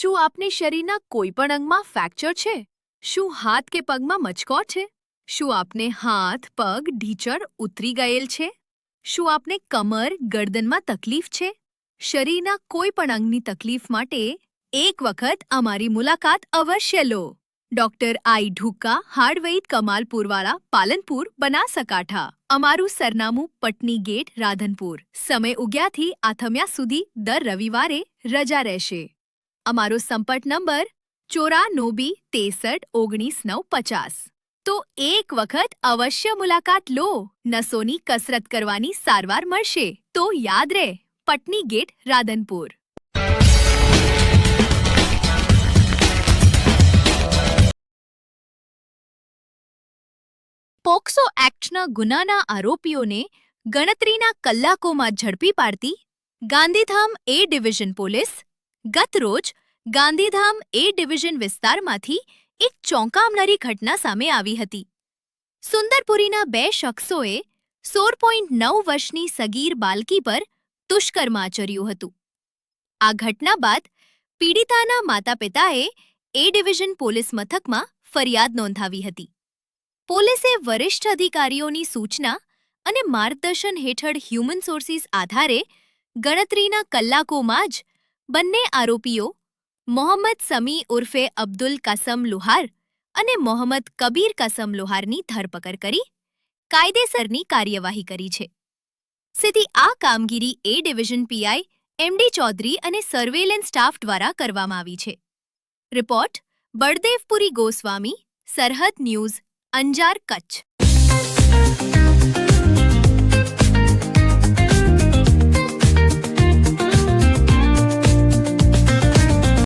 શું આપને શરીરના કોઈ પણ અંગમાં ફ્રેક્ચર છે? શું હાથ કે પગમાં મચકોર છે? શું આપને હાથ, પગ, ઢીચણ ઉતરી ગયેલ છે? શું આપને કમર, ગરદનમાં તકલીફ છે? શરીરના કોઈ પણ અંગની તકલીફ માટે એક વખત અમારી મુલાકાત અવશ્ય લો. ડોક્ટર આઈ ઢુક્કા હાર્ડવૈદ કમાલપુરવાળા, પાલનપુર, બનાસકાંઠા. અમારું સરનામું પટની ગેટ, રાધનપુર. સમય ઉગ્યાથી આથમ્યા સુધી દર રવિવારે રજા રહેશે. અમારો સંપર્ક નંબર ચોરાનોબી તેસઠ ઓગણીસ નવ પચાસ. તો એક વખત અવશ્ય મુલાકાત લો. નસોની કસરત કરવાની સારવાર મળશે. તો યાદ રહે, પટની ગેટ, રાધનપુર. પોક્સો એક્ટના ગુનાના આરોપીઓને ગણતરીના કલાકોમાં ઝડપી પાડતી ગાંધીધામ એ ડિવિઝન પોલીસ ગત રોજ ગાંધીધામ એ ડિવિઝન વિસ્તારમાંથી એક ચોંકાવનારી ઘટના સામે આવી હતી. સુંદરપુરીના બે શખ્સોએ સોળ પોઈન્ટ નવ વર્ષની સગીર બાલકી પર દુષ્કર્મ આચર્યું હતું. આ ઘટના બાદ પીડિતાના માતા પિતાએ એ ડિવિઝન પોલીસ મથકમાં ફરિયાદ નોંધાવી હતી. પોલીસે વરિષ્ઠ અધિકારીઓની સૂચના અને માર્ગદર્શન હેઠળ હ્યુમન સોર્સિસ આધારે ગણતરીના કલાકોમાં જ બંને આરોપીઓ મોહમ્મદ સમી ઉર્ફે અબ્દુલ કસમ લુહાર અને મોહમ્મદ કબીર કસમ લુહારની ધરપકડ કરી, કાયદેસરની કાર્યવાહી કરી છે. સીધી આ કામગીરી A division PI MD Chaudhary અને સર્વેલન્સ સ્ટાફ દ્વારા કરવામાં આવી છે. રિપોર્ટ બળદેવપુરી ગોસ્વામી, સરહદ ન્યૂઝ, અંજાર, કચ્છ.